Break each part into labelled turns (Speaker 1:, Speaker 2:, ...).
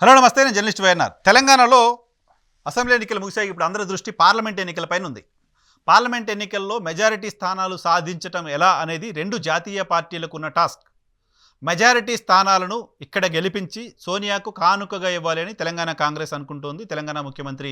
Speaker 1: Hello నమస్తే నేను journalist YNR. తెలంగాణలో అసెంబ్లీ ఎన్నికలు ముగిసాయి ఇప్పుడు అందరి దృష్టి పార్లమెంట్ ఎన్నికలపైన ఉంది. పార్లమెంట్ ఎన్నికల్లో మెజారిటీ స్థానాలు సాధించటం ఎలా అనేది రెండు జాతీయ పార్టీలకు ఉన్న టాస్క్. మెజారిటీ స్థానాలను ఇక్కడ గెలిపించి సోనియాకు కానుకగా ఇవ్వాలని తెలంగాణ కాంగ్రెస్ అనుకుంటోంది. తెలంగాణ ముఖ్యమంత్రి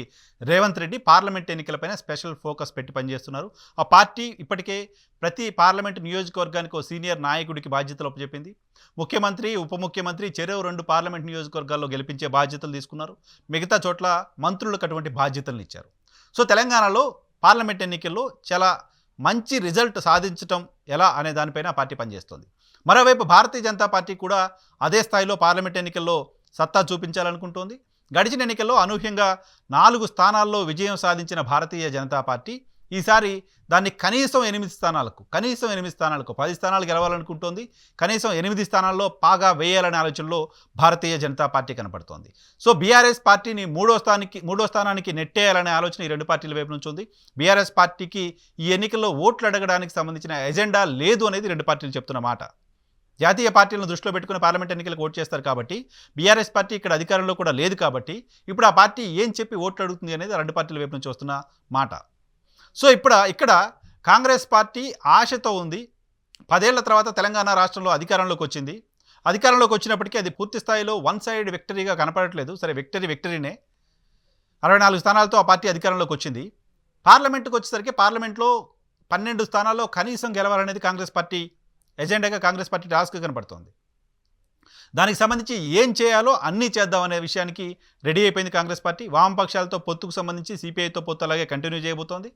Speaker 1: రేవంత్ రెడ్డి పార్లమెంట్ ఎన్నికలపైన స్పెషల్ ఫోకస్ పెట్టి పనిచేస్తున్నారు. ఆ పార్టీ ఇప్పటికే ప్రతి పార్లమెంట్ నియోజకవర్గానికి ఓ సీనియర్ నాయకుడికి బాధ్యతలు అప్పచెప్పింది. ముఖ్యమంత్రి ఉప ముఖ్యమంత్రి చెరువు రెండు పార్లమెంట్ నియోజకవర్గాల్లో గెలిపించే బాధ్యతలు తీసుకున్నారు. మిగతా చోట్ల మంత్రులకు అటువంటి బాధ్యతలను ఇచ్చారు. సో తెలంగాణలో పార్లమెంట్ ఎన్నికల్లో చాలా మంచి రిజల్ట్ సాధించటం ఎలా అనే దానిపైన ఆ పార్టీ పనిచేస్తుంది. మరోవైపు భారతీయ జనతా పార్టీ కూడా అదే స్థాయిలో పార్లమెంట్ ఎన్నికల్లో సత్తా చూపించాలనుకుంటోంది. గడిచిన ఎన్నికల్లో అనూహ్యంగా నాలుగు స్థానాల్లో విజయం సాధించిన భారతీయ జనతా పార్టీ ఈసారి దాన్ని కనీసం ఎనిమిది స్థానాలకు కనీసం ఎనిమిది స్థానాలకు పది స్థానాలు గెలవాలనుకుంటోంది. కనీసం ఎనిమిది స్థానాల్లో పాగా వేయాలనే ఆలోచనలో భారతీయ జనతా పార్టీ కనపడుతోంది సో బీఆర్ఎస్ పార్టీని మూడో స్థానానికి మూడో స్థానానికి నెట్టేయాలనే ఆలోచన ఈ రెండు పార్టీల వైపు నుంచి ఉంది. బీఆర్ఎస్ పార్టీకి ఈ ఎన్నికల్లో ఓట్లు అడగడానికి సంబంధించిన ఎజెండా లేదు అనేది రెండు పార్టీలు చెప్తున్న మాట. జాతీయ పార్టీలను దృష్టిలో పెట్టుకుని పార్లమెంట్ ఎన్నికలకు ఓటు చేస్తారు కాబట్టి బీఆర్ఎస్ పార్టీ ఇక్కడ అధికారంలో కూడా లేదు కాబట్టి ఇప్పుడు ఆ పార్టీ ఏం చెప్పి ఓట్లు అడుగుతుంది అనేది ఆ రెండు పార్టీల వైపు నుంచి వస్తున్న మాట. సో ఇప్పుడు ఇక్కడ కాంగ్రెస్ పార్టీ ఆశతో ఉంది. పదేళ్ళ తర్వాత తెలంగాణ రాష్ట్రంలో అధికారంలోకి వచ్చింది. అధికారంలోకి వచ్చినప్పటికీ అది పూర్తి స్థాయిలో వన్ సైడ్ విక్టరీగా కనపడట్లేదు. సరే విక్టరీ విక్టరీనే. అరవై నాలుగు స్థానాలతో ఆ పార్టీ అధికారంలోకి వచ్చింది. పార్లమెంట్కి వచ్చేసరికి పార్లమెంట్లో పన్నెండు స్థానాల్లో కనీసం గెలవాలనేది కాంగ్రెస్ పార్టీ ఎజెండాగా కాంగ్రెస్ పార్టీ టాస్క్ కనపడుతోంది. దానికి సంబంధించి ఏం చేయాలో అన్నీ చేద్దామనే విషయానికి రెడీ అయిపోయింది కాంగ్రెస్ పార్టీ. వామపక్షాలతో పొత్తుకు సంబంధించి సిపిఐతో పొత్తు అలాగే కంటిన్యూ చేయబోతోంది.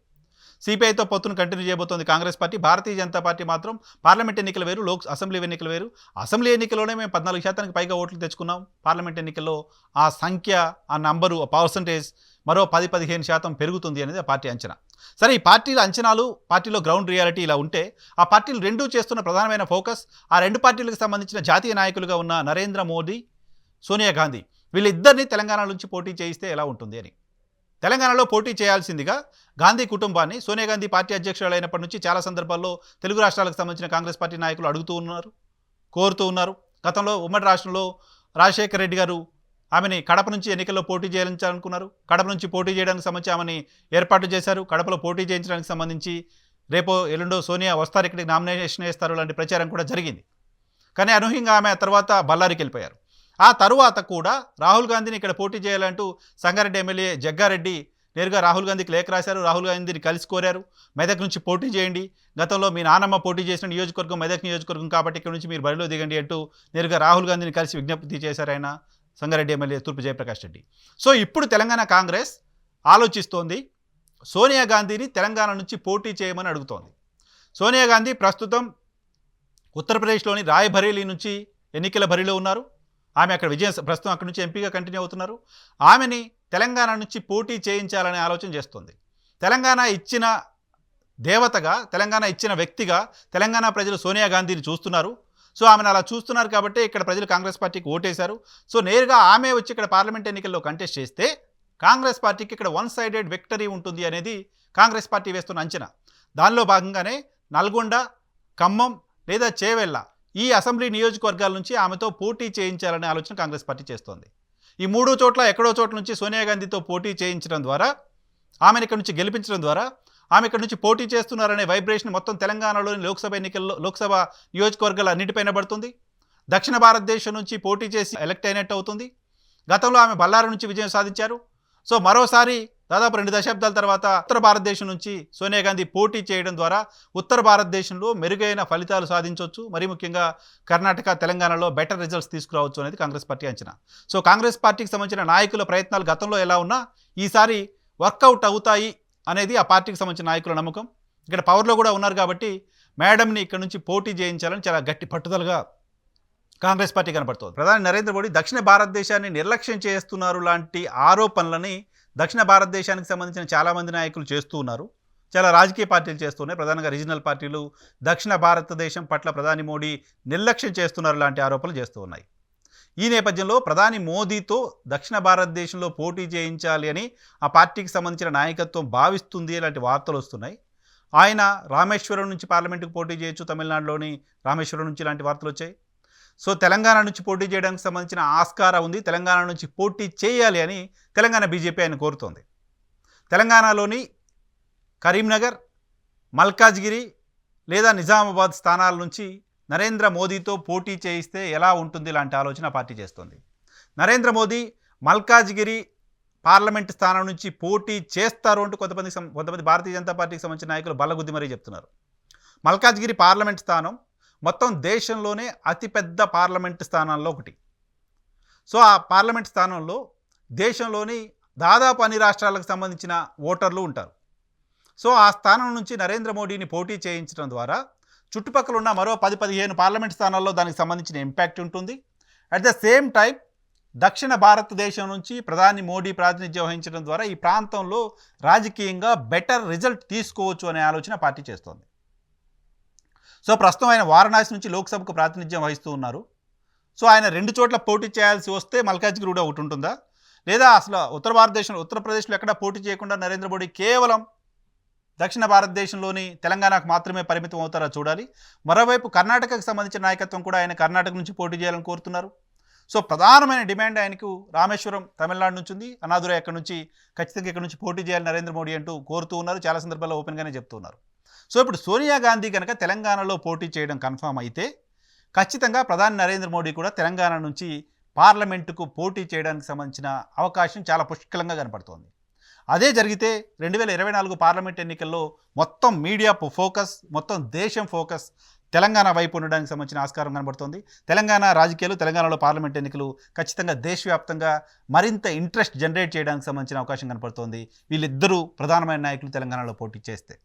Speaker 1: సిపిఐతో పొత్తును కంటిన్యూ చేయబోతోంది కాంగ్రెస్ పార్టీ. భారతీయ జనతా పార్టీ మాత్రం పార్లమెంట్ ఎన్నికలు వేరు లోక్ అసెంబ్లీ ఎన్నికలు వేరు. అసెంబ్లీ ఎన్నికల్లోనే మేము పద్నాలుగు శాతానికి పైగా ఓట్లు తెచ్చుకున్నాం. పార్లమెంట్ ఎన్నికల్లో ఆ సంఖ్య ఆ నంబరు ఆ పర్సంటేజ్ మరో పది పదిహేను శాతం పెరుగుతుంది అనేది ఆ పార్టీ అంచనా. సరే ఈ పార్టీల అంచనాలు పార్టీలో గ్రౌండ్ రియాలిటీ ఇలా ఉంటే ఆ పార్టీలు రెండూ చేస్తున్న ప్రధానమైన ఫోకస్ ఆ రెండు పార్టీలకు సంబంధించిన జాతీయ నాయకులుగా ఉన్న నరేంద్ర మోదీ సోనియా గాంధీ వీళ్ళిద్దరిని తెలంగాణ నుంచి పోటీ చేయిస్తే ఎలా ఉంటుంది అని. తెలంగాణలో పోటీ చేయాల్సిందిగా గాంధీ కుటుంబాన్ని సోనియా గాంధీ పార్టీ అధ్యక్షురాలైనప్పటి నుంచి చాలా సందర్భాల్లో తెలుగు రాష్ట్రాలకు సంబంధించిన కాంగ్రెస్ పార్టీ నాయకులు అడుగుతూ ఉన్నారు కోరుతూ ఉన్నారు. గతంలో ఉమ్మడి రాష్ట్రంలో రాజశేఖర రెడ్డి గారు ఆమెని కడప నుంచి ఎన్నికల్లో పోటీ చేయించాలనుకున్నారు. కడప నుంచి పోటీ చేయడానికి సంబంధించి ఆమెని ఏర్పాటు చేశారు. కడపలో పోటీ చేయించడానికి సంబంధించి రేపో ఎల్లుండో సోనియా వస్తారు. ఇక్కడికి నామినేషన్ వేస్తారు. లాంటి ప్రచారం కూడా జరిగింది. కానీ అనూహ్యంగా ఆమె తర్వాత బళ్ళారికి వెళ్ళిపోయారు. ఆ తరువాత కూడా రాహుల్ గాంధీని ఇక్కడ పోటీ చేయాలంటూ సంగారెడ్డి ఎమ్మెల్యే జగ్గారెడ్డి నేరుగా రాహుల్ గాంధీకి లేఖ రాశారు. రాహుల్ గాంధీని కలిసి కోరారు. మెదక్ నుంచి పోటీ చేయండి. గతంలో మీ నానమ్మ పోటీ చేసిన నియోజకవర్గం మెదక్ నియోజకవర్గం కాబట్టి ఇక్కడ నుంచి మీరు బరిలో దిగండి అంటూ నేరుగా రాహుల్ గాంధీని కలిసి విజ్ఞప్తి చేశారు ఆయన. సంగారెడ్డి ఎమ్మెల్యే తూర్పు జయప్రకాష్ రెడ్డి. సో ఇప్పుడు తెలంగాణ కాంగ్రెస్ ఆలోచిస్తోంది. సోనియా గాంధీని తెలంగాణ నుంచి పోటీ చేయమని అడుగుతోంది. సోనియా గాంధీ ప్రస్తుతం ఉత్తరప్రదేశ్లోని రాయబరేలీ నుంచి ఎన్నికల బరిలో ఉన్నారు. ఆమె అక్కడ విజయం ప్రస్తుతం అక్కడి నుంచి ఎంపీగా కంటిన్యూ అవుతున్నారు. ఆమెని తెలంగాణ నుంచి పోటీ చేయించాలనే ఆలోచన చేస్తుంది. తెలంగాణ ఇచ్చిన దేవతగా తెలంగాణ ఇచ్చిన వ్యక్తిగా తెలంగాణ ప్రజలు సోనియా గాంధీని చూస్తున్నారు. సో ఆమెను అలా చూస్తున్నారు కాబట్టి ఇక్కడ ప్రజలు కాంగ్రెస్ పార్టీకి ఓటేశారు. సో నేరుగా ఆమె వచ్చి ఇక్కడ పార్లమెంట్ ఎన్నికల్లో కంటెస్ట్ చేస్తే కాంగ్రెస్ పార్టీకి ఇక్కడ వన్ సైడెడ్ విక్టరీ ఉంటుంది అనేది కాంగ్రెస్ పార్టీ వేస్తున్న అంచనా. దానిలో భాగంగానే నల్గొండ ఖమ్మం లేదా చేవెళ్ళ ఈ అసెంబ్లీ నియోజకవర్గాల నుంచి ఆమెతో పోటీ చేయించాలనే ఆలోచన కాంగ్రెస్ పార్టీ చేస్తోంది. ఈ మూడు చోట్ల ఎక్కడో చోట్ల నుంచి సోనియా గాంధీతో పోటీ చేయించడం ద్వారా ఆమెను ఇక్కడ నుంచి గెలిపించడం ద్వారా ఆమె ఇక్కడ నుంచి పోటీ చేస్తున్నారనే వైబ్రేషన్ మొత్తం తెలంగాణలోని లోక్సభ ఎన్నికల్లో లోక్సభ నియోజకవర్గాల అన్నిటిపైన పడుతుంది. దక్షిణ భారతదేశం నుంచి పోటీ చేసి ఎలక్ట్ అయినట్టు అవుతుంది. గతంలో ఆమె బల్లారి నుంచి విజయం సాధించారు. సో మరోసారి దాదాపు రెండు దశాబ్దాల తర్వాత ఉత్తర భారతదేశం నుంచి సోనియా గాంధీ పోటీ చేయడం ద్వారా ఉత్తర భారతదేశంలో మెరుగైన ఫలితాలు సాధించవచ్చు మరీ ముఖ్యంగా కర్ణాటక తెలంగాణలో బెటర్ రిజల్ట్స్ తీసుకురావచ్చు అనేది కాంగ్రెస్ పార్టీ అంచనా. సో కాంగ్రెస్ పార్టీకి సంబంధించిన నాయకుల ప్రయత్నాలు గతంలో ఎలా ఉన్నా ఈసారి వర్కౌట్ అవుతాయి అనేది ఆ పార్టీకి సంబంధించిన నాయకుల నమ్మకం. ఇక్కడ పవర్లో కూడా ఉన్నారు కాబట్టి మేడంని ఇక్కడ నుంచి పోటీ చేయించాలని చాలా గట్టి పట్టుదలగా కాంగ్రెస్ పార్టీ కనపడుతోంది. ప్రధాని నరేంద్ర మోడీ దక్షిణ భారతదేశాన్ని నిర్లక్ష్యం చేస్తున్నారు లాంటి ఆరోపణలని దక్షిణ భారతదేశానికి సంబంధించిన చాలామంది నాయకులు చేస్తూ ఉన్నారు. చాలా రాజకీయ పార్టీలు చేస్తున్నాయి ప్రధానంగా రీజనల్ పార్టీలు దక్షిణ భారతదేశం పట్ల ప్రధాని మోడీ నిర్లక్ష్యం చేస్తున్నారు లాంటి ఆరోపణలు చేస్తూ ఉన్నాయి. ఈ నేపథ్యంలో ప్రధాని మోదీతో దక్షిణ భారతదేశంలో పోటీ చేయించాలి అని ఆ పార్టీకి సంబంధించిన నాయకత్వం భావిస్తుంది ఇలాంటి వార్తలు వస్తున్నాయి. ఆయన రామేశ్వరం నుంచి పార్లమెంటుకు పోటీ చేయొచ్చు తమిళనాడులోని రామేశ్వరం నుంచి ఇలాంటి వార్తలు వచ్చాయి. సో తెలంగాణ నుంచి పోటీ చేయడానికి సంబంధించిన ఆస్కారం ఉంది. తెలంగాణ నుంచి పోటీ చేయాలి అని తెలంగాణ బీజేపీ ఆయన కోరుతోంది. తెలంగాణలోని కరీంనగర్ మల్కాజ్గిరి లేదా నిజామాబాద్ స్థానాల నుంచి నరేంద్ర మోదీతో పోటీ చేయిస్తే ఎలా ఉంటుంది లాంటి ఆలోచన పార్టీ చేస్తుంది. నరేంద్ర మోదీ మల్కాజ్గిరి పార్లమెంట్ స్థానం నుంచి పోటీ చేస్తారు అంటూ కొంతమంది కొంతమంది భారతీయ జనతా పార్టీకి సంబంధించిన నాయకులు బల్లగుద్ది మరీ చెప్తున్నారు. మల్కాజ్గిరి పార్లమెంట్ స్థానం మొత్తం దేశంలోనే అతిపెద్ద పార్లమెంట్ స్థానాల్లో ఒకటి. సో ఆ పార్లమెంట్ స్థానంలో దేశంలోని దాదాపు అన్ని రాష్ట్రాలకు సంబంధించిన ఓటర్లు ఉంటారు. సో ఆ స్థానం నుంచి నరేంద్ర మోడీని పోటీ చేయించడం ద్వారా చుట్టుపక్కల ఉన్న మరో పది పదిహేను పార్లమెంట్ స్థానాల్లో దానికి సంబంధించిన ఇంపాక్ట్ ఉంటుంది. అట్ ద సేమ్ టైం దక్షిణ భారతదేశం నుంచి ప్రధాని మోడీ ప్రాతినిధ్యం వహించడం ద్వారా ఈ ప్రాంతంలో రాజకీయంగా బెటర్ రిజల్ట్ తీసుకోవచ్చు అనే ఆలోచన పార్టీ చేస్తోంది. సో ప్రస్తుతం ఆయన వారణాసి నుంచి లోక్సభకు ప్రాతినిధ్యం వహిస్తూ ఉన్నారు. సో ఆయన రెండు చోట్ల పోటీ చేయాల్సి వస్తే మల్కాజ్గిరి కూడా ఒకటి ఉంటుందా? లేదా అసలు ఉత్తర భారతదేశంలో ఉత్తరప్రదేశ్లో ఎక్కడా పోటీ చేయకుండా నరేంద్ర మోడీ కేవలం దక్షిణ భారతదేశంలోని తెలంగాణకు మాత్రమే పరిమితం అవుతారా చూడాలి. మరోవైపు కర్ణాటకకు సంబంధించిన నాయకత్వం కూడా ఆయన కర్ణాటక నుంచి పోటీ చేయాలని కోరుతున్నారు. సో ప్రధానమైన డిమాండ్ ఆయనకు రామేశ్వరం తమిళనాడు నుంచి ఉంది. అనాదురై అక్కడ నుంచి ఖచ్చితంగా ఇక్కడ నుంచి పోటీ చేయాలి నరేంద్ర మోడీ అంటూ కోరుతూ ఉన్నారు. చాలా సందర్భాల్లో ఓపెన్గానే చెప్తున్నారు సో ఇప్పుడు సోనియా గాంధీ కనుక తెలంగాణలో పోటీ చేయడం కన్ఫామ్ అయితే ఖచ్చితంగా ప్రధాని నరేంద్ర మోడీ కూడా తెలంగాణ నుంచి పార్లమెంటుకు పోటీ చేయడానికి సంబంధించిన అవకాశం చాలా పుష్కలంగా కనపడుతోంది. అదే జరిగితే రెండు వేల ఇరవై నాలుగు పార్లమెంట్ ఎన్నికల్లో మొత్తం మీడియా ఫోకస్ మొత్తం దేశం ఫోకస్ తెలంగాణ వైపు ఉండడానికి సంబంధించిన ఆస్కారం కనబడుతోంది. తెలంగాణ రాజకీయాలు తెలంగాణలో పార్లమెంట్ ఎన్నికలు ఖచ్చితంగా దేశవ్యాప్తంగా మరింత ఇంట్రెస్ట్ జనరేట్ చేయడానికి సంబంధించిన అవకాశం కనబడుతోంది వీళ్ళిద్దరూ ప్రధానమైన నాయకులు తెలంగాణలో పోటీ చేస్తే.